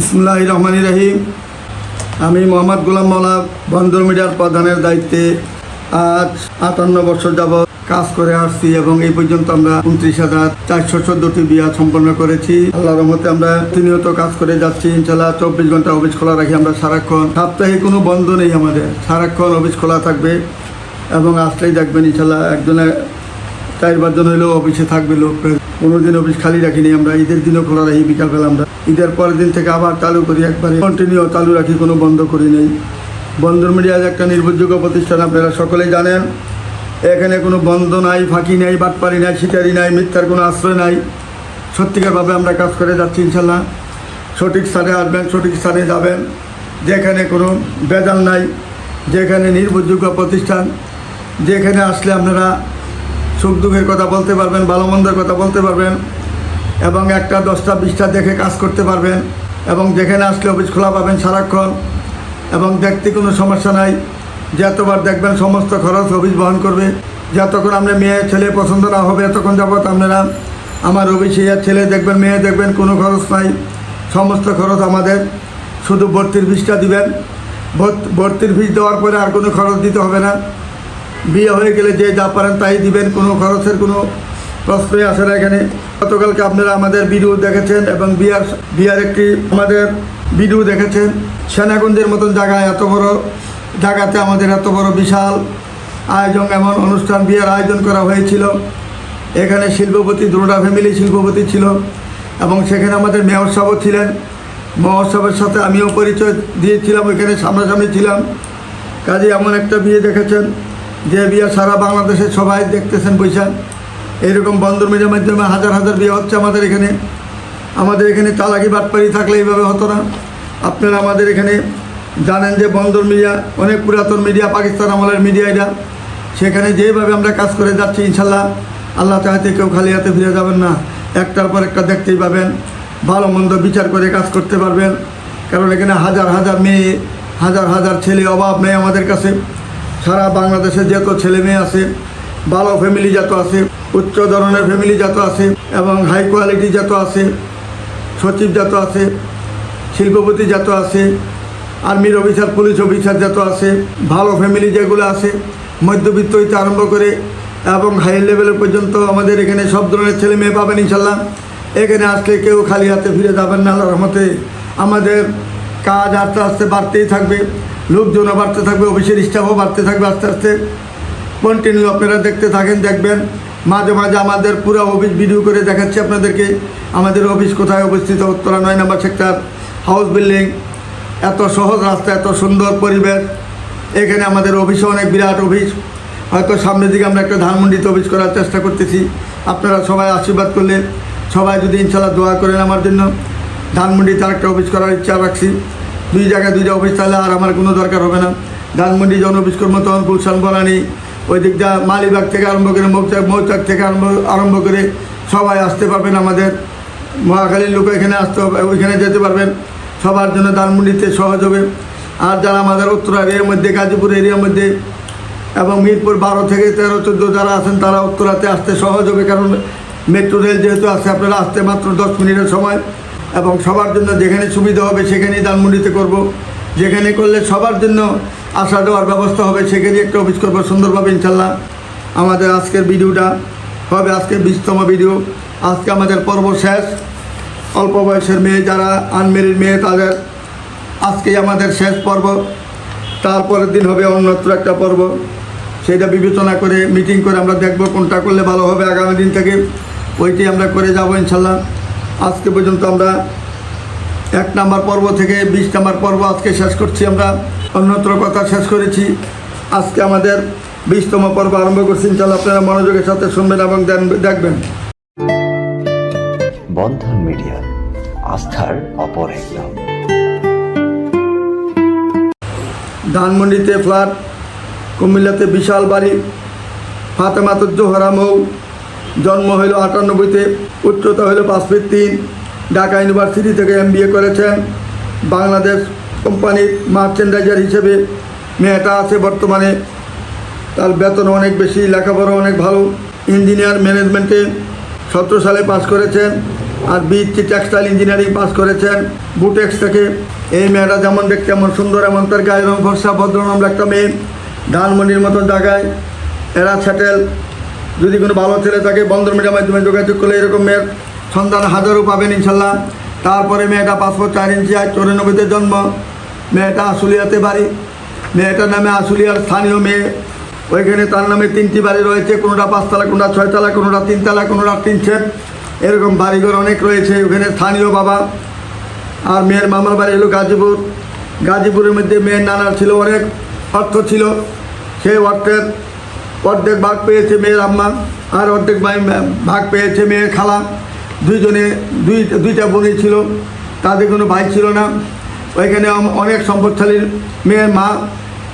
ইসমুল্লাহ রহমান রাহিম। আমি মোহাম্মদ গোলাম মাওলা, বন্দর মিডিয়ার প্রধানের দায়িত্বে আজ আটান্ন বছর যাবৎ কাজ করে আসছি এবং এই পর্যন্ত আমরা উনত্রিশ হাজার চারশো চোদ্দটি বিয়া সম্পন্ন করেছি। আল্লাহ রহমতে আমরা প্রতিনিয়ত কাজ করে যাচ্ছি ইনশাল্লাহ চব্বিশ ঘণ্টা অফিস খোলা রাখি আমরা সারাক্ষণ। সপ্তাহে কোনো বন্ধ নেই আমাদের, সারাক্ষণ অফিস খোলা থাকবে এবং আসলেই দেখবেন ইনশাল্লাহ একজনে চার পাঁচজন হইলেও অফিসে থাকবে লোক। কোনো দিন অফিস খালি রাখিনি আমরা, ঈদের দিনও খোলা রাখি, বিকালবেলা আমরা। ঈদের পরের দিন থেকে আবার চালু করি একবারে। কন্টিনিউ চালু রাখি, কোনো বন্ধ করি নেই। বন্দর মিডিয়া একটা নির্ভরযোগ্য প্রতিষ্ঠান, আপনারা সকলেই জানেন। এখানে কোনো বন্ধ নাই, ফাঁকি নাই, বাটপারি নাই শিকারি নাই, মিথ্যার কোনো আশ্রয় নাই। সত্যিকারভাবে আমরা কাজ করে যাচ্ছি, ইনশাল্লাহ। সঠিক স্থানে আসবেন, সঠিক স্থানে যাবেন। যেখানে কোনো বেজাল নাই, যেখানে নির্ভরযোগ্য প্রতিষ্ঠান, যেখানে আসলে আপনারা সুখ দুঃখের কথা বলতে পারবেন, ভালো মন্দের কথা বলতে পারবেন, এবং একটা দশটা, বিশটা দেখে কাজ করতে পারবেন, এবং যেখানে আসলে অফিস খোলা পাবেন সারাক্ষণ, এবং দেখতে কোনো সমস্যা নাই। যতবার দেখবেন সমস্ত খরচ অফিস বহন করবে। যতক্ষণ আমরা মেয়ে, ছেলে পছন্দ না হবে তখন যাবত আপনারা আমার অফিসে ছেলে দেখবেন, মেয়ে দেখবেন, কোনো খরচ নাই। সমস্ত খরচ আমাদের শুধু ভর্তির ফিসটা দিবেন। ভর্ত- ভর্তির ফিস দেওয়ার পরে আর কোনো খরচ দিতে হবে না। বিয়ে হয়ে গেলে যে যা পারেন তাই দিবেন, কোনো খরচের কোনো প্রশ্নই আসে না এখানে। গতকালকে আপনারা আমাদের ভিডিও দেখেছেন এবং বিয়ার বিয়ার একটি আমাদের ভিডিও দেখেছেন। সেনাগঞ্জের মতন জায়গায় এত বড় জায়গাতে আমাদের এত বড় বিশাল আয়োজন, এমন অনুষ্ঠান, বিয়ার আয়োজন করা হয়েছিল। এখানে শিল্পপতি, দুটা ফ্যামিলি শিল্পপতি ছিল এবং সেখানে আমাদের মেয়র সাহেবও ছিলেন। মেয়র সাহেবের সাথে আমিও পরিচয় দিয়েছিলাম, ওইখানে সামনাসামনি ছিলাম। কাজে এমন একটা বিয়ে দেখেছেন। যে বিয়ে সারা বাংলাদেশে সবাই দেখতেছেন বৈশাখ এইরকম বন্দর মিডিয়ার মাধ্যমে হাজার হাজার বিয়ে হচ্ছে আমাদের এখানে। আমাদের এখানে চালাকি বাটপাড়ি থাকলে এইভাবে হতো না। আপনারা আমাদের এখানে জানেন যে বন্দর মিডিয়া, অনেক পুরাতন মিডিয়া, পাকিস্তান আমলের মিডিয়া এটা সেখানে যেভাবে আমরা কাজ করে যাচ্ছি, ইনশাল্লাহ আল্লাহ চাহাতে কেউ খালি হাতে ফিরে যাবেন না। একটার পর একটা দেখতেই পাবেন। ভালো মন্দ বিচার করে কাজ করতে পারবেন। কারণ এখানে হাজার হাজার মেয়ে, হাজার হাজার ছেলে অভাব নেই আমাদের কাছে। সারা বাংলাদেশে যত ছেলে মেয়ে আছে, ভালো ফ্যামিলি যত আছে, উচ্চ ধরনের ফ্যামিলি যত আছে, এবং হাই কোয়ালিটি যত আছে, সচিব যত আছে, শিল্পপতি যত আছে আর্মির অফিসার পুলিশ অফিসার যত আছে, ভালো ফ্যামিলি যেগুলো আছে, মধ্যবিত্ত হইতে আরম্ভ করে, এবং হাই লেভেল পর্যন্ত আমাদের এখানে সব ধরনের ছেলে মেয়ে পাবেন ইনশাল্লাহ। এখানে আসলে কেউ খালি হাতে ফিরে যাবেন না, আল্লাহর রহমতে। আমাদের কাজ আস্তে আস্তে বাড়তেই থাকবে, লোকজনও বাড়তে থাকবে, অফিসের স্টাফও বাড়তে থাকবে আস্তে আস্তে। কন্টিনিউ আপনারা দেখতে থাকেন, দেখবেন। মাঝে মাঝে আমাদের পুরো অফিস ভিডিও করে দেখাচ্ছি আপনাদেরকে। আমাদের অফিস কোথায় অবস্থিত? উত্তরা নয় নম্বর সেক্টর হাউস বিল্ডিং এত সহজ রাস্তা, এত সুন্দর পরিবেশ। এখানে আমাদের অফিসে অনেক বিরাট অফিস হয়তো সামনের দিকে আমরা একটা ধানমন্ডিতে অফিস করার চেষ্টা করতেছি। আপনারা সবাই আশীর্বাদ করলে, সবাই যদি ইনশাল্লাহ দোয়া করেন আমার জন্য। ধানমন্ডিতে আরেকটা অফিস করার ইচ্ছা রাখছি। দুই জায়গায় দুইটা অফিস তাহলে আর আমার কোনো দরকার হবে না। ধানমন্ডি যখন অফিস করব তখন গুলশান, বনানি, ওই দিকটা মালিবাগ থেকে আরম্ভ করে মৌচাক মৌচাক থেকে আরম্ভ আরম্ভ করে সবাই আসতে পারবেন আমাদের। মহাখালীর লোক এখানে আসতে হবে, ওইখানে যেতে পারবেন। সবার জন্য ধানমন্ডিতে সহজ হবে। আর যারা আমাদের উত্তর এরিয়ার মধ্যে, গাজীপুর এরিয়ার মধ্যে এবং মিরপুর বারো থেকে তেরো, চোদ্দ যারা আছেন, তারা উত্তরাতে আসতে সহজ হবে। কারণ মেট্রো রেল যেহেতু আছে, আপনারা আসতে মাত্র দশ মিনিটের সময়। এবং সবার জন্য যেখানে সুবিধা হবে সেখানেই ধানমন্ডিতে করব। যেখানে করলে সবার জন্য আসা দেওয়ার ব্যবস্থা হবে সেখানেই একটা অফিস করব সুন্দরভাবে, ইনশাল্লাহ। আমাদের আজকের ভিডিওটা হবে আজকের বিশতম ভিডিও। আজকে আমাদের পর্ব শেষ। অল্প বয়সের মেয়ে যারা আনমেরিড মেয়ে, তাদের আজকেই আমাদের শেষ পর্ব। তারপরের দিন হবে অন্যত্র একটা পর্ব। সেটা বিবেচনা করে মিটিং করে আমরা দেখব কোনটা করলে ভালো হবে। আগামী দিন থেকে ওইটি আমরা করে যাব, ইনশাল্লাহ। আজকে পর্যন্ত আমরা এক নাম্বার পর্ব থেকে বিশ নাম্বার পর্ব আজকে শেষ করছি আমরা অন্যত্র কথা শেষ করেছি। আজকে আমাদের বিশতম পর্ব আরম্ভ করছি ইনশাল্লাহ আপনারা মনোযোগের সাথে শুনবেন এবং দেখবেন। বন্ধন মিডিয়া আস্থার অপর এক নাম ধানমন্ডিতে ফ্ল্যাট কুমিল্লাতে বিশাল বাড়ি ফাতেমাতুর জোহরা মৌ জন্ম হইল আটানব্বইতে, উচ্চতা হইল পাঁচ ফিট তিন। ঢাকা ইউনিভার্সিটি থেকে এম করেছেন। বাংলাদেশ কোম্পানির মার্চেন্ডাইজার হিসেবে মেয়েটা আছে বর্তমানে। তার বেতন অনেক বেশি লেখাপড়া অনেক ভালো। ইঞ্জিনিয়ার ম্যানেজমেন্টে সতেরো সালে পাস করেছেন আর বিএসসি টেক্সটাইল ইঞ্জিনিয়ারিং পাস করেছেন। বুটেক্স থেকে। এই মেয়েটা যেমন দেখতে এমন সুন্দর, এমন তার গায়ের রং ফর্সা ভদ্রনাম একটা মেয়ে। ধানমন্ডির মতো জায়গায়। এরা সেটেল যদি কোনো ভালো ছেলে থাকে, বন্ধন মিডিয়ার মাধ্যমে যোগাযোগ করলে এরকম মেয়ের সন্তান হাজারও পাবেন ইনশাল্লাহ। তারপরে মেয়েটা পাসপোর্ট চার ইঞ্চি আয় চৌরানব্বইতে জন্ম। মেয়েটা আশুলিয়াতে বাড়ি। মেয়েটার নামে আশুলিয়ার স্থানীয় মেয়ে। ওইখানে তার নামে তিনটি বাড়ি রয়েছে, কোনোটা পাঁচতলা, কোনোটা ছয়তলা, কোনোটা তিনতলা, কোনোটা তিন সেট এরকম বাড়িঘর অনেক রয়েছে ওখানে স্থানীয় বাবা। আর মেয়ের মামার বাড়ি হলো গাজীপুর। গাজীপুরের মধ্যে মেয়ের নানার ছিল, অনেক অর্থ ছিল। সেই অর্থের অর্ধেক ভাগ পেয়েছে মেয়ের আম্মা আর অর্ধেক ভাই- ভাগ পেয়েছে মেয়ের খালা। দুইজনে দুই দুইটা বোনই ছিল। তাদের কোনো ভাই ছিল না। ওইখানে অনেক সম্পদশালীর মেয়ের মা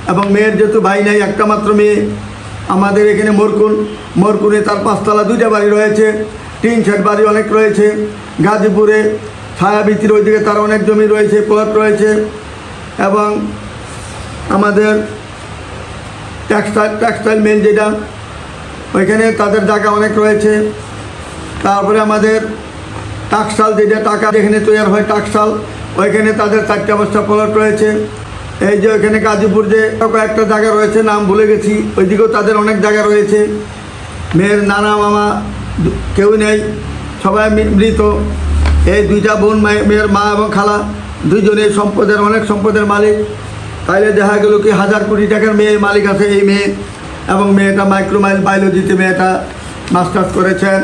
এবং মেয়ের যেহেতু ভাই নাই, একটা মাত্র মেয়ে। আমাদের এখানে মরকুন। মরকুনে তার পাঁচতলা দুইটা বাড়ি রয়েছে। তিন সেট বাড়ি অনেক রয়েছে। গাজীপুরে ছায়াবৃত্তির ওইদিকে তার অনেক জমি রয়েছে, প্লট রয়েছে এবং আমাদের টেক্সটাইল টেক্সটাইল মিল যেটা, ওইখানে তাদের জায়গা অনেক রয়েছে। তারপরে আমাদের টাকশাল যেটা টাকা যেখানে তৈরি হয় টাকশাল ওইখানে তাদের চারটা পাঁচটা প্লট রয়েছে। এই যে ওইখানে গাজীপুর যে কয়েকটা জায়গা রয়েছে, নাম ভুলে গেছি, ওইদিকেও তাদের অনেক জায়গা রয়েছে। মেয়ের নানা মামা কেউ নেই, সবাই মৃত। এই দুইটা বোন মায়ে- মেয়ের মা এবং খালা দুইজনে সম্পদের, অনেক সম্পদের মালিক। তাইলে দেখা গেল কি হাজার কোটি টাকার মেয়ের মালিক আছে এই মেয়ে, এবং মেয়েটা মাইক্রোমাইল বায়োলজিতে মেয়েটা মাস্টার্স করেছেন,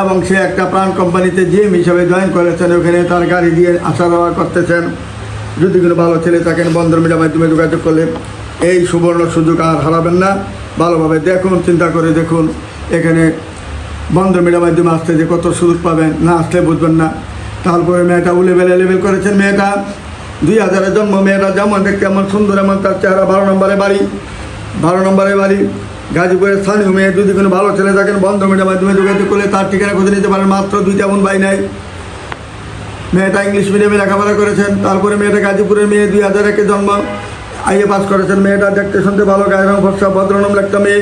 এবং সে একটা প্রাণ কোম্পানিতে জিএম হিসেবে জয়েন করেছেন, ওখানে তার গাড়ি দিয়ে আসা যাওয়া করতেছেন। যদি কোনো ভালো ছেলে থাকেন বন্ধন মিডিয়ার মাধ্যমে যোগাযোগ করলে এই সুবর্ণ সুযোগ আর হারাবেন না। ভালোভাবে দেখুন, চিন্তা করে দেখুন, এখানে বন্ধ মিডিয়ার মাধ্যমে আসতে যে কত সুযোগ পাবেন, না আসলে বুঝবেন না। তারপরে মেয়েটা উলেবেল এলেবেল করেছেন, মেয়েটা দুই হাজারের জন্ম মেয়েটা যেমন দেখতে এমন সুন্দর, এমন তার চেহারা। বারো নম্বরে বাড়ি, বারো নম্বরে বাড়ি। গাজীপুরের স্থানীয় মেয়ে, যদি কোনো ভালো ছেলে থাকেন, বন্ধ মিডিয়ার মাধ্যমে যোগাযোগ করলে তার ঠিকানা খুঁজে নিতে পারেন। মাত্র দুইটা বোন ভাই নাই। মেয়েটা ইংলিশ মিডিয়ামে লেখাপড়া করেছেন। তারপরে মেয়েটা গাজীপুরের মেয়ে, দুই হাজার একে জন্ম। আইএ পাস করেছেন। মেয়েটা দেখতে শুনতে ভালো, গায়ের রং, ফর্সা ভদ্রনম একটা মেয়ে।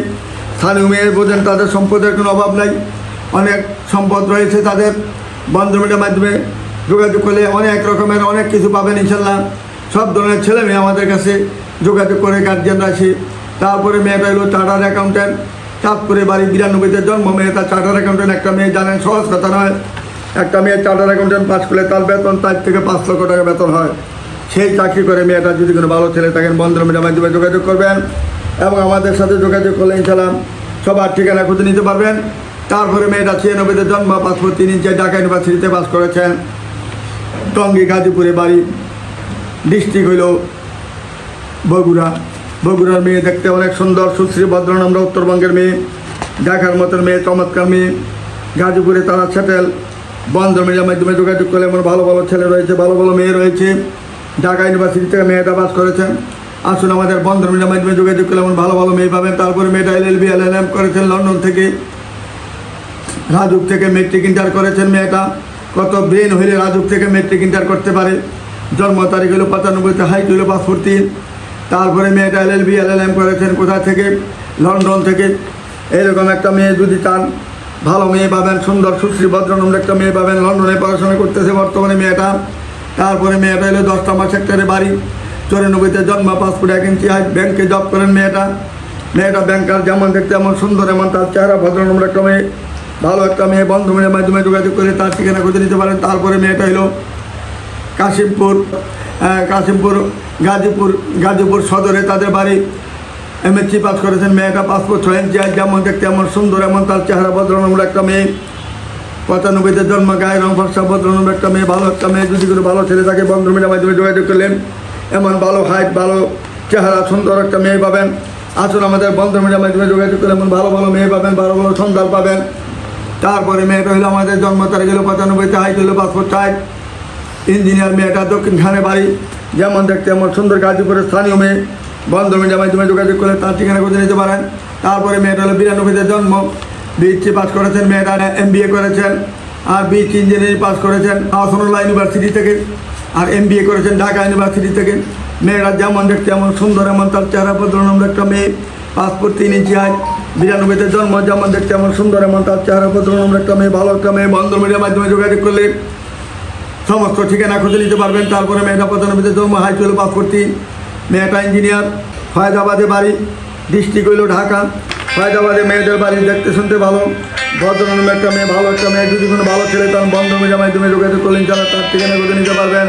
স্থানীয় মেয়ে বোঝেন, তাদের সম্পদের কোনো অভাব নাই। অনেক সম্পদ রয়েছে তাদের। বন্ধ মিডিয়ার মাধ্যমে যোগাযোগ করলে অনেক রকমের অনেক কিছু পাবেন ইনশাল্লাহ। সব ধরনের ছেলে মেয়ে আমাদের কাছে যোগাযোগ করে গার্জিয়ানরা আসে। তারপরে মেয়েটা হলো চার্টার অ্যাকাউন্ট্যান্ট চাঁদপুরে বাড়ি বিরানব্বইতে জন্ম। মেয়েটা চার্টার অ্যাকাউন্ট্যান্ট একটা মেয়ে জানেন, সহজ কথা নয়। একটা মেয়ে চার্টার অ্যাকাউন্ট্যান্ট পাস করলে তার বেতন চার থেকে পাঁচ লক্ষ টাকা বেতন হয়। সেই চাকরি করে মেয়েটা যদি কোনো ভালো ছেলে থাকেন বন্ধ মিডিয়ার মাধ্যমে যোগাযোগ করবেন এবং আমাদের সাথে যোগাযোগ করলে ইনশাল্লাহ সবার ঠিকানা খুঁজে নিতে পারবেন। তারপরে মেয়েটা ছিয়ানব্বইতে জন্ম, পাসপোর্ট তিন ইঞ্চে ঢাকা ইউনিভার্সিটিতে পাস করেছেন। টঙ্গী গাজীপুরে বাড়ি, ডিস্ট্রিক্ট হইল বগুড়া। বগুড়ার মেয়ে দেখতে অনেক সুন্দর, সুশ্রী, ভদ্রনম্র, উত্তরবঙ্গের মেয়ে, দেখার মতন মেয়ে, চমৎকার মেয়ে। গাজীপুরে তারা সেটেল বন্ধ মিডিয়ার মাধ্যমে যোগাযোগ করলে এমন ভালো ভালো ছেলে রয়েছে, ভালো ভালো মেয়ে রয়েছে। ঢাকা ইউনিভার্সিটি থেকে মেয়েটা পাস করেছেন আসুন আমাদের বন্ধ মিডিয়ার মাধ্যমে যোগাযোগ করলে এমন ভালো ভালো মেয়ে পাবেন। তারপরে মেয়েটা L L B L L M করেছেন লন্ডন থেকে, রাজুক থেকে মেট্রিক ইন্টার করেছেন মেয়েটা। কত ব্রেন হইলে রাজুক থেকে মেট্রিক ইন্টার করতে পারে? জন্ম তারিখ হলো পঁচানব্বইতে, হাইট হলো পাসপোর্ট তিন তারপরে মেয়েটা L L B, L L M করেছেন কোথা থেকে? লন্ডন থেকে। এরকম একটা মেয়ে যদি চান, ভালো মেয়ে পাবেন, সুন্দর, সুশ্রী, ভদ্রনম্র একটা মেয়ে পাবেন। লন্ডনে পড়াশোনা করতেছে বর্তমানে মেয়েটা। তারপরে মেয়েটা হলো দশটা নম্বর সেক্টরে বাড়ি। চৌরানব্বইতে জন্ম, পাসপোর্ট এক ইঞ্চি হাইট ব্যাংকে জব করেন মেয়েটা। মেয়েটা ব্যাংকার যেমন দেখতে এমন সুন্দর, এমন তার চেহারা, ভদ্রনম্র একটা মেয়ে। ভালো একটা মেয়ে বন্ধু মেয়ের মাধ্যমে যোগাযোগ করে তার ঠিকানা খুঁজে নিতে পারেন। তারপরে মেয়েটা হলো কাশিমপুর কাশিমপুর, গাজীপুর গাজীপুর সদরে তাদের বাড়ি। এমএসসি পাস করেছেন। মেয়েটা পাসপোর্ট ছয় ইঞ্চি আর যেমন দেখতে এমন সুন্দর, এমন তার চেহারা ভদ্রনম্র একটা মেয়ে। পঁচানব্বইতে জন্ম গায়ের রং ফর্সা ভদ্রনম্র একটা মেয়ে, ভালো একটা মেয়ে। যদি কোনো ভালো ছেলে থাকে বন্ধু মেয়ের মাধ্যমে যোগাযোগ করলেন। এমন ভালো হাইট ভালো চেহারা, সুন্দর একটা মেয়ে পাবেন। আসুন আমাদের বন্ধু মেয়ের মাধ্যমে যোগাযোগ করলে এমন ভালো ভালো মেয়ে পাবেন, ভালো ভালো সন্তান পাবেন। তারপরে মেয়েটা হলো আমাদের জন্ম তারিখ হলো পঁচানব্বইতে হাইট হলো পাসপোর্ট ষাট ইঞ্জিনিয়ার মেয়েটা দক্ষিণখানে বাড়ি। যেমন দেখতে এমন সুন্দর গাজীপুরের স্থানীয় মেয়ে। বন্ধ মিডিয়ার মাধ্যমে যোগাযোগ করে তার ঠিকানা খুঁজে নিতে পারেন। তারপরে মেয়েটা হলো বিরানব্বইতে জন্ম। বিএসসি পাস করেছেন, মেয়েটা এম করেছেন। আর বিএসসি ইঞ্জিনিয়ারিং পাস করেছেন হাসনুল্লাহ ইউনিভার্সিটি থেকে। আর এম করেছেন ঢাকা ইউনিভার্সিটি থেকে। মেয়েরা যেমন দেখতে এমন সুন্দর, এমন তার চেহারা ভদ্রনম্র একটা মেয়ে। পাসপোর্ট তিন ইঞ্চি হাইট বিরানব্বইতে জন্ম যেমন দেখতে এমন সুন্দর, এমন তার চেহারা পত্র নম্বর একটা মেয়ে, ভালো একটা মেয়ে বন্ধ মিডিয়ার মাধ্যমে যোগাযোগ করলে সমস্ত ঠিকানা খুঁজে নিতে পারবেন। তারপরে মেয়েটা পঁচানব্বইতে জন্ম, হাই স্কুলে পাস করতি মেয়েটা ইঞ্জিনিয়ার ফয়দাবাদে বাড়ি ডিস্ট্রিক্ট হইল ঢাকা। ফয়দাবাদে মেয়েদের বাড়ি দেখতে শুনতে ভালো। ভদ্রনম একটা মেয়ে, ভালো একটা মেয়ে, যদি কোনো ভালো ছেলে তখন বন্ধ মিডিয়ার মাধ্যমে যোগাযোগ করলেন যারা তার ঠিকানা খুঁজে নিতে পারবেন।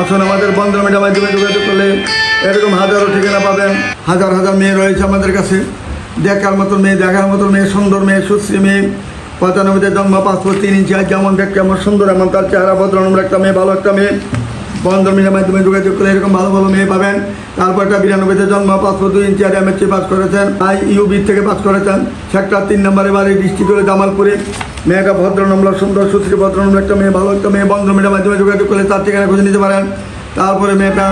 আসুন আমাদের বন্ধ মিডিয়ার মাধ্যমে যোগাযোগ করলে এরকম হাজারো ঠিকানা পাবেন। হাজার হাজার মেয়ে রয়েছে আমাদের কাছে। দেখার মতো মেয়ে, দেখার মতো মেয়ে, সুন্দর মেয়ে সুশ্রী মেয়ে। পঁচানব্বইতে জন্ম পাসপোর্ট তিন ইঞ্চি, আর যেমন দেখতে আমার সুন্দর, এমন তার চেহারা, ভদ্রনম্র একটা মেয়ে, ভালো একটা মেয়ে। বন্ধন মিডিয়ার মাধ্যমে যোগাযোগ করে এরকম ভালো ভালো মেয়ে পাবেন। তারপর একটা বিরানব্বইতে জন্ম পাসপোর্ট দুই ইঞ্চি, আর এমএসসি পাস করেছেন। আই ইউবি থেকে পাস করেছেন। সেক্টর তিন নম্বরে বাড়ি, ডিস্ট্রিক্ট হলো জামালপুরে। মেয়েটা ভদ্রনম্র, সুন্দর সুশ্রী ভদ্রনম্র একটা মেয়ে, ভালো একটা মেয়ে। বন্ধন মিডিয়ার মাধ্যমে যোগাযোগ করলে তার ঠিকানা খুঁজে নিতে পারেন। তারপরে মেয়েটা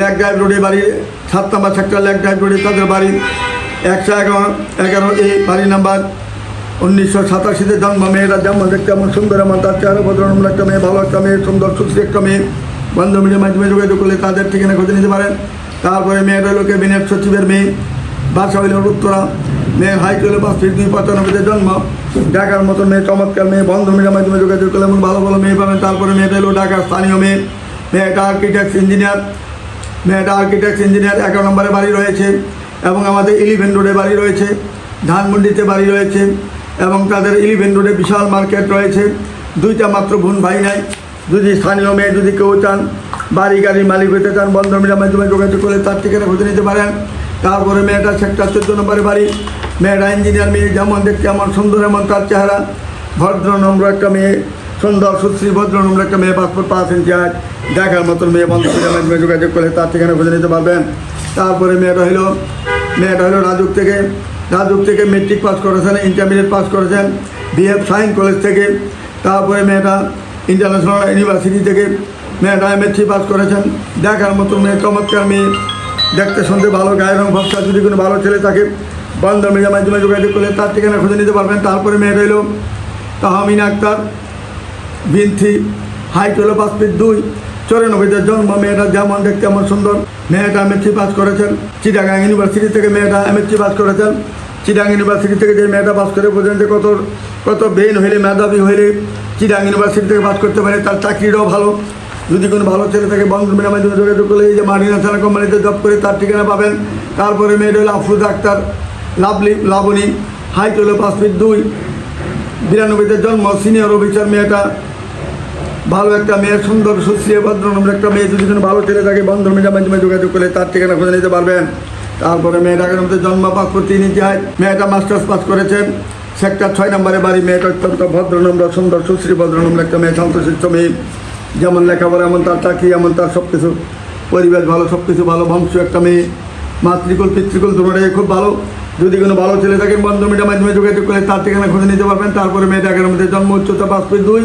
লেক ড্রাইভ রোডে বাড়ি সাত নম্বর সেক্টর লেক ড্রাইভ রোডে তাদের বাড়ি, একশো এগারো এগারো এই বাড়ি নাম্বার উনিশশো সাতাশিতে জন্ম, মেয়েরা যেমন দেখতে এমন সুন্দর, এমন তার চেহারা ভদ্রনম্র একটা মেয়ে, ভালো একটা মেয়ে, সুন্দর সুশ্রী একটা মেয়ে। বন্ধ মিডিয়ার মাধ্যমে যোগাযোগ করলে তাদের ঠিকানা খুঁজে নিতে পারেন। তারপরে মেয়েটা হলো ক্যাবিনেট সচিবের মেয়ে, বাসা হইল উত্তরা মেয়ের হাইট হলো পাঁচ দুই পঁচানব্বইতে জন্ম। ঢাকার মতো মেয়ে, চমৎকার মেয়ে বন্ধ মিডিয়ার মাধ্যমে যোগাযোগ করলে এমন ভালো ভালো মেয়ে পাবেন। তারপরে মেয়েটা হলো ঢাকার স্থানীয় মেয়ে। মেয়েটা আর্কিটেক্ট ইঞ্জিনিয়ার মেয়েটা আর্কিটেক্ট ইঞ্জিনিয়ার এগারো নম্বরে বাড়ি রয়েছে এবং আমাদের ইলিভেন রোডে বাড়ি রয়েছে, ধানমন্ডিতে বাড়ি রয়েছে এবং তাদের ইলিভেন রোডে বিশাল মার্কেট রয়েছে। দুইটা মাত্র বোন ভাই নাই। যদি স্থানীয় মেয়ে যদি কেউ চান, বাড়ি গাড়ির মালিক হতে চান, বন্ধন মিডিয়ার মাধ্যমে যোগাযোগ করে তার ঠিকানা খুঁজে নিতে পারেন। তারপরে মেয়েটা সেক্টর চোদ্দ নম্বরে বাড়ি। মেয়েটা ইঞ্জিনিয়ার মেয়ে যেমন দেখতে এমন সুন্দর, এমন তার চেহারা। ভদ্র, নম্র একটা মেয়ে। সুন্দর, সুশ্রী, ভদ্র নম্র একটা মেয়ে পাসপোর্ট পাঁচ আট দেখার মতন মেয়ে বন্ধ মিডিয়ার মাধ্যমে যোগাযোগ করলে তার ঠিকানা খুঁজে নিতে পারবেন। তারপরে মেয়েটা হলো মেয়েটা হলো রাজুক থেকে। রাজুক থেকে মেট্রিক পাস করেছেন ইন্টারমিডিয়েট পাস করেছেন বিএফ সায়েন্স কলেজ থেকে। তারপরে মেয়েটা ইন্টারন্যাশনাল ইউনিভার্সিটি থেকে, মেয়েটা এম এমএসসি পাস করেছেন। দেখার মতন মেয়ে, চমৎকার মেয়ে। দেখতে, শুনতে ভালো, গায়ের রং, ভরসা, যদি কোনো ভালো ছেলে থাকে বন্ধ মিডিয়ার মাধ্যমে যোগাযোগ করলে তার ঠিকানা খুঁজে নিতে পারবেন। তারপরে মেয়েটা হলো, তাহমিনা আক্তার। বিনথি হাইট হলো পাঁচ ফিট দুই চৌরানব্বইতে জন্ম, মেয়েটা যেমন দেখতে এমন সুন্দর। মেয়েটা এমএসসি পাস করেছেন। চিটাগাং ইউনিভার্সিটি থেকে মেয়েটা এমএসসি পাস করেছেন। চিটাং ইউনিভার্সিটি থেকে যে মেয়েটা পাস করে বোঝেন যে কত কত বেইন হইলে, মেধাবী হইলে চিটাং ইউনিভার্সিটি থেকে পাস করতে পারে, তার চাকরিটাও ভালো। যদি কোনো ভালো ছেলে থাকে, বন্ধু মিডিয়ার মাধ্যমে যোগাযোগ করলে এই যে মার্টিনা থানা কোম্পানিতে জব করে তার ঠিকানা পাবেন। তারপরে মেয়েটা হলো আফরুজ আক্তার, লাভলি, লাবণী হাইট হলো পাঁচ ফিট দুই বিরানব্বইতে জন্ম সিনিয়র অফিসার মেয়েটা ভালো একটা মেয়ে, সুন্দর সুশ্রী ভদ্রনম্র একটা মেয়ে, যদি কোনো ভালো ছেলে থাকে, বন্ধন মিডিয়ার মাধ্যমে যোগাযোগ করলে তার ঠিকানা খুঁজে নিতে পারবেন। তারপরে মেয়েটাকে মধ্যে জন্ম পাস করতে নিতে হয় মেয়েটা মাস্টার্স পাস করেছেন সেক্টর ছয় নম্বরে বাড়ি। মেয়েটা অত্যন্ত ভদ্রনম্র, সুন্দর সুশ্রী ভদ্রনম্র একটা মেয়ে শান্তশিষ্ট মেয়ে যেমন লেখাপড়া, এমন তার চাকরি, এমন তার সব কিছু পরিবেশ ভালো সব কিছু ভালো, বংশ একটা মেয়ে। মাতৃকুল, পিতৃকুল, দুটোটাই খুব ভালো। যদি কোনো ভালো ছেলে থাকেন বন্ধ মিডিয়ার মাধ্যমে যোগাযোগ করে তার ঠিকানা খুঁজে নিতে পারবেন। তারপরে মেয়েটাকে মধ্যে জন্ম, উচ্চতা পাঁচ ফিট দুই।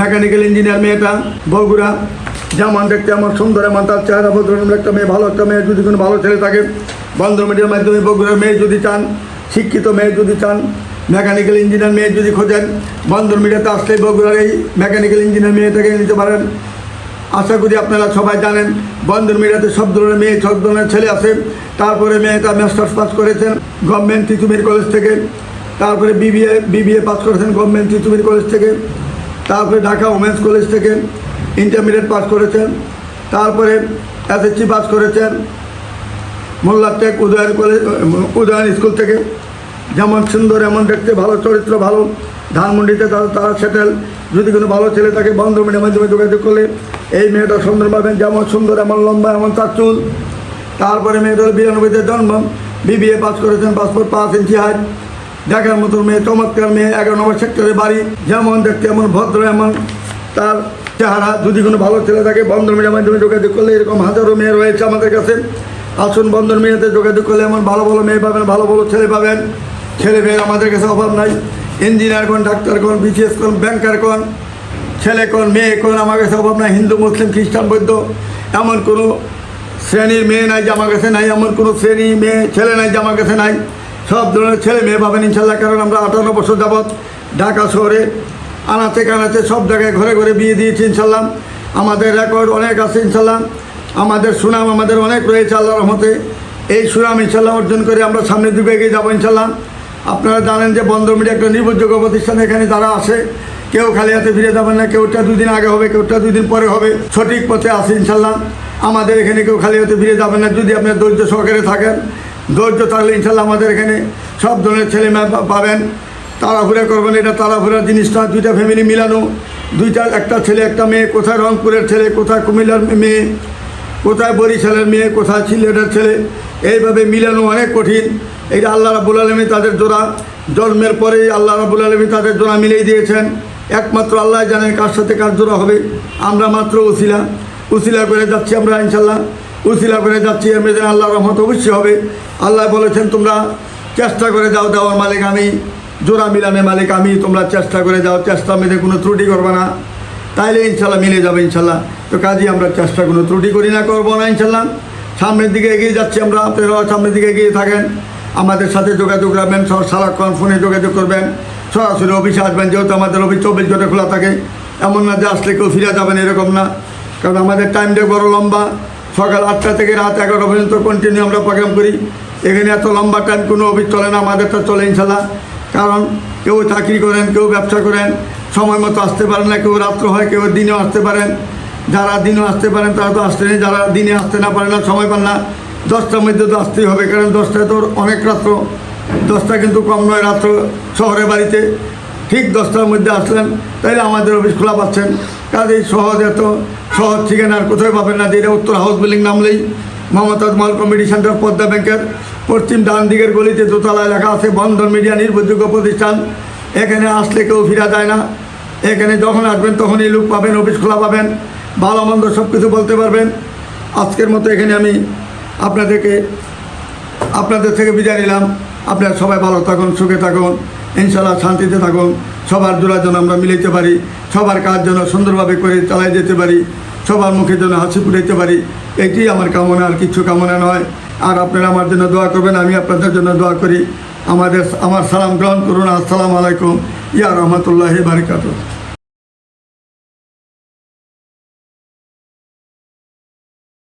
মেকানিক্যাল ইঞ্জিনিয়ার মেয়েটা, বগুড়া। যেমন দেখতে আমার সুন্দর, এমন তার চেহারা ভদ্রনম্র একটা মেয়ে, ভালো একটা মেয়ে। যদি কোনো ভালো ছেলে থাকে বন্ধ মিডিয়ার মাধ্যমে বগুড়ার মেয়ে যদি চান, শিক্ষিত মেয়ে যদি চান মেকানিক্যাল ইঞ্জিনিয়ার মেয়ে যদি খোঁজেন বন্ধন মিডিয়াতে আসলেই বগুড়ার এই মেকানিক্যাল ইঞ্জিনিয়ার মেয়েটাকে নিতে পারেন। আশা করি আপনারা সবাই জানেন বন্ধন মিডিয়াতে সব ধরনের মেয়ে, সব ধরনের ছেলে আছে। তারপরে মেয়েটা মাস্টার্স পাস করেছেন গভর্নমেন্ট তিতুমির কলেজ থেকে। তারপরে বিবিএ বিবিএ পাস করেছেন গভর্নমেন্ট তিতুমির কলেজ থেকে। তারপরে ঢাকা ওমেন্স কলেজ থেকে ইন্টারমিডিয়েট পাস করেছেন। তারপরে এসএসসি পাস করেছেন মোল্লা take Udayan college Udayan school থেকে। যেমন সুন্দর, এমন দেখতে ভালো চরিত্র, ভালো ধানমন্ডিতে তারা তারা সেটেল যদি কোনো ভালো ছেলে থাকে বন্ধ মিডিয়ার মাধ্যমে যোগাযোগ করলে এই মেয়েটা সুন্দর পাবেন। যেমন সুন্দর, এমন লম্বা, এমন তার চুল। তারপরে মেয়েটা হলো বিরানব্বইতে জন্ম। বিবিএ পাস করেছেন পাসপোর্ট পাঁচ ইঞ্চি হাইট। দেখার মতো মেয়ে, চমৎকার মেয়ে, এগারো নম্বর সেক্টরে বাড়ি। যেমন দেখতে এমন, ভদ্র এমন। তার চেহারা, যদি কোনো ভালো ছেলে থাকে বন্ধন মিডিয়ার মাধ্যমে যোগাযোগ করলে এরকম হাজারো মেয়ে রয়েছে আমাদের কাছে। আসুন বন্ধন মেয়েতে যোগাযোগ করলে এমন ভালো ভালো মেয়ে পাবেন, ভালো ভালো ছেলে পাবেন। ছেলে মেয়ের আমাদের কাছে অভাব নাই। ইঞ্জিনিয়ার কোন, ডাক্তার কোন, বিসিএস কোন ব্যাংকার কোন, ছেলে কোন, মেয়ে কোন, আমার কাছে অভাব নাই, হিন্দু, মুসলিম, খ্রিস্টান, বৌদ্ধ, এমন কোনো শ্রেণির মেয়ে নাই যে আমার কাছে নাই, এমন কোনো শ্রেণি মেয়ে, ছেলে নাই যে আমার কাছে নাই। সব ধরনের ছেলে মেয়ে পাবেন ইনশাল্লাহ, কারণ আমরা আঠান্ন বছর যাবৎ ঢাকা শহরে, আনাচে কানাচে সব জায়গায় ঘরে ঘরে বিয়ে দিয়েছি ইনশাল্লাহ। আমাদের রেকর্ড অনেক আছে ইনশাল্লাহ। আমাদের সুনাম আমাদের অনেক রয়েছে আল্লাহ রহমতে। এই সুনাম ইনশাল্লাহ অর্জন করে আমরা সামনের দিকে এগিয়ে যাব ইনশাল্লাহ। আপনারা জানেন যে বন্দর মিডিয়া একটা নির্ভরযোগ্য প্রতিষ্ঠান, এখানে যারা আসে, কেউ খালি হাতে ফিরে যাবেন না, কেউটা দুদিন আগে হবে, কেউটা দুদিন পরে হবে। সঠিক পথে আসে ইনশাল্লাহ আমাদের এখানে কেউ খালি হাতে ফিরে যাবেন না, যদি আপনার ধৈর্য সহকারে থাকেন। ধৈর্য থাকলে ইনশাল্লাহ আমাদের এখানে সব ধরনের ছেলে মেয়ে পাবেন। তাড়াহুড়া করবেন এটা তাড়াহুড়ার জিনিসটা দুইটা ফ্যামিলি মিলানো। দুইটা, একটা ছেলে, একটা মেয়ে। কোথায় রংপুরের ছেলে, কোথায় কুমিল্লার মেয়ে? কোথায় বরিশালের মেয়ে, কোথায় সিলেটের ছেলে? এইভাবে মিলানো অনেক কঠিন। এই যে আল্লাহ রাবুল আলমী তাদের জোড়া জন্মের পরেই আল্লাহ রাবুল আলমী তাদের জোড়া মিলিয়ে দিয়েছেন। একমাত্র আল্লাহ জানেন কার সাথে কার জোড়া হবে। আমরা মাত্র উসিলা। উসিলা করে যাচ্ছি আমরা ইনশাল্লাহ উসিলা করে যাচ্ছি, এর মেয়েদের আল্লাহ রহমত অবশ্যই হবে। আল্লাহ বলেছেন, তোমরা চেষ্টা করে যাও, দেওয়ার মালিক আমি। জোড়া মিলামে মালিক আমি। তোমরা চেষ্টা করে যাও চেষ্টা মেয়েদের কোনো ত্রুটি করবে না। তাইলে ইনশাল্লাহ মিলে যাবে ইনশাল্লাহ তো কাজেই আমরা চেষ্টা কোনো ত্রুটি করি না, করব না ইনশাল্লাহ সামনের দিকে এগিয়ে যাচ্ছি আমরা। আপনারাও সামনের দিকে এগিয়ে থাকেন। আমাদের সাথে যোগাযোগ রাখবেন সব সারাক্ষণ ফোনে যোগাযোগ করবেন। সরাসরি অফিসে আসবেন, যেহেতু আমাদের অফিস চব্বিশ ঘণ্টা খোলা থাকে। এমন না যে আসলে কেউ ফিরে যাবেন এরকম না। কারণ আমাদের টাইমটা বড় লম্বা। সকাল আটটা থেকে রাত এগারোটা পর্যন্ত কন্টিনিউ আমরা প্রোগ্রাম করি। এখানে এত লম্বা টাইম কোনো অফিস চলে না আমাদেরটা চলে ইনশাল্লাহ কারণ কেউ চাকরি করেন, কেউ ব্যবসা করেন, সময় মতো আসতে পারেন না, কেউ রাত্র হয়, কেউ দিনেও আসতে পারেন। যারা দিনেও আসতে পারেন, তারা তো আসতে নেই, যারা দিনে আসতে না পারেন না, সময় পান না। দশটার মধ্যে তো আসতেই হবে, কারণ দশটায় তো অনেক রাত্র। দশটা কিন্তু কম নয়, রাত্র শহরে বাড়িতে। ঠিক দশটার মধ্যে আসলেন, তাইলে আমাদের অফিস খোলা পাচ্ছেন। কাজেই সহজ এত, সহজ ঠিকানা আর কোথায় পাবেন না, যে এটা উত্তর হাউস বিল্ডিং নামলেই মমতা মাল কমিটি সেন্টার, পদ্মা ব্যাংকের। পশ্চিম ডান দিকের গলিতে দোতলায় লেখা আছে, বন্ধন মিডিয়া নির্ভরযোগ্য প্রতিষ্ঠান। এখানে আসলে কেউ ফিরা যায় না। এখানে যখন আসবেন, তখনই লোক পাবেন, অফিস খোলা পাবেন। ভালো মন্দ সব কিছু বলতে পারবেন। আজকের মতো এখানে আমি আপনাদেরকে, আপনাদের থেকে বিদায় নিলাম। আপনারা সবাই ভালো থাকুন, সুখে থাকুন ইনশাল্লাহ শান্তিতে থাকুন। সবার জোড়া যেন আমরা মিলাইতে পারি, সবার কাজ যেন সুন্দরভাবে করে চালাই যেতে পারি, সবার মুখে যেন হাসি ফুটাইতে পারি, এটি আমার কামনা, আর কিছু কামনা নয়। আর আপনারা আমার জন্য দোয়া করবেন, আমি আপনাদের জন্য দোয়া করি। আমাদের, আমার সালাম গ্রহণ করুন, আসসালামু আলাইকুম। ইয়া রহমতুল্লাহ বারিকাতুহ।